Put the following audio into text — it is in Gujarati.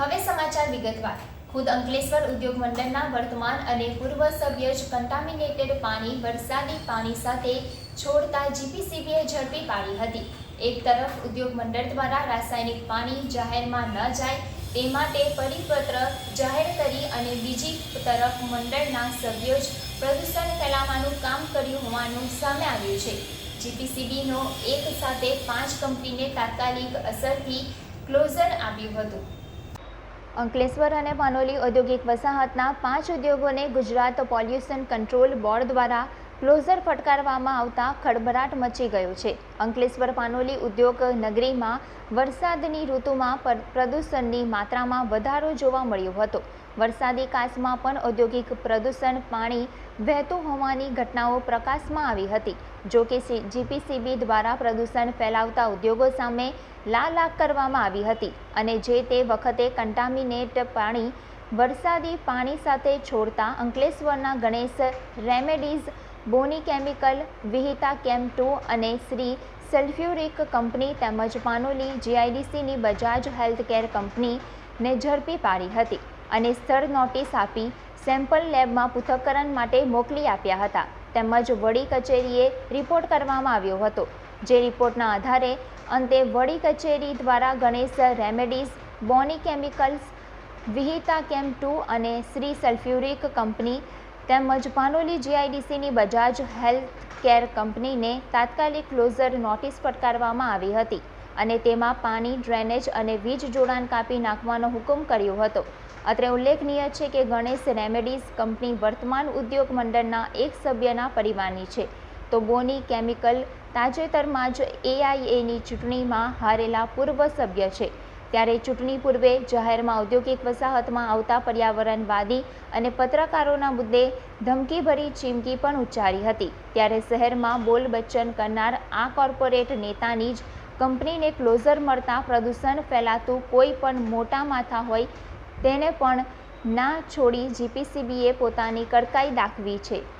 હવે સમાચાર વિગતવાર. ખુદ અંકલેશ્વર ઉદ્યોગ મંડળના વર્તમાન અને પૂર્વ સભ્ય જ કન્ટામિનેટેડ પાણી, વરસાદી પાણી સાથે છોડતા જીપીસીબીએ ઝડપી પાડી હતી. એક તરફ ઉદ્યોગ મંડળ દ્વારા રાસાયણિક પાણી જાહેરમાં ન જાય તે માટે પરિપત્ર જાહેર કરી અને બીજી તરફ મંડળના સભ્યો જ પ્રદૂષણ ફેલાવવાનું કામ કર્યું હોવાનું સામે આવ્યું છે. જીપીસીબીનો એક સાથે પાંચ કંપનીને તાત્કાલિક અસરથી ક્લોઝર આપ્યું હતું. અંકલેશ્વર અને પાનોલી ઔદ્યોગિક વસાહતના પાંચ ઉદ્યોગોને ગુજરાત પોલ્યુશન કંટ્રોલ બોર્ડ દ્વારા ક્લોઝર ફટકારવામાં આવતા ખળભળાટ મચી ગયો છે. અંકલેશ્વર પાનોલી ઉદ્યોગ નગરીમાં વરસાદની ઋતુમાં પર- પ્રદૂષણની માત્રામાં વધારો જોવા મળ્યો હતો. વરસાદી કાચમાં પણ ઔદ્યોગિક પ્રદૂષણ પાણી વહેતું હોવાની ઘટનાઓ પ્રકાશમાં આવી હતી. જો કે જીપીસીબી દ્વારા પ્રદૂષણ ફેલાવતા ઉદ્યોગો સામે લાલ આગ કરવામાં આવી હતી અને જે તે વખતે કન્ટામિનેટ પાણી, વરસાદી પાણી સાથે છોડતા અંકલેશ્વરના Ganesh remedies Boni chemical, Vihita chem two અને શ્રી સલ્ફ્યુરિક કંપની તેમજ પાનોલી જીઆઈડીસીની બજાજ હેલ્થકેર કંપનીને ઝડપી પાડી હતી અને સ્થળ નોટિસ આપી સેમ્પલ લેબમાં પૃથ્થકરણ માટે મોકલી આપ્યા હતા. તેમજ વડી કચેરીએ રિપોર્ટ કરવામાં આવ્યો હતો. જે રિપોર્ટના આધારે અંતે વડી કચેરી દ્વારા Ganesh remedies, Boni chemicals, Vihita chem two અને શ્રી સલ્ફ્યુરિક કંપની તેમજ પાનોલી જીઆઈડીસીની બજાજ હેલ્થ કેર કંપનીને તાત્કાલિક ક્લોઝર નોટિસ ફટકારવામાં આવી હતી અને તેમાં પાણી, ડ્રેનેજ અને વીજ જોડાણ કાપી નાખવાનો હુકમ કર્યો હતો. અત્રે ઉલ્લેખનીય છે કે ગણેશ રેમેડીઝ કંપની વર્તમાન ઉદ્યોગ મંડળના એક સભ્યના પરિવારની છે. તો બોની કેમિકલ તાજેતરમાં જ એઆઈએની ચૂંટણીમાં હારેલા પૂર્વ સભ્ય છે. ત્યારે ચૂંટણી પૂર્વે જાહેરમાં ઔદ્યોગિક વસાહતમાં આવતા પર્યાવરણવાદી અને પત્રકારોના મુદ્દે ધમકીભરી ચીમકી પણ ઉચ્ચારી હતી. ત્યારે શહેરમાં બોલ બચ્ચન કરનાર આ કોર્પોરેટ નેતાની જ કંપનીને ક્લોઝર મળતા પ્રદૂષણ ફેલાતું કોઈ પણ મોટા માથા હોય તેને પણ ના છોડી જીપીસીબીએ પોતાની કડકાઈ દાખવી છે.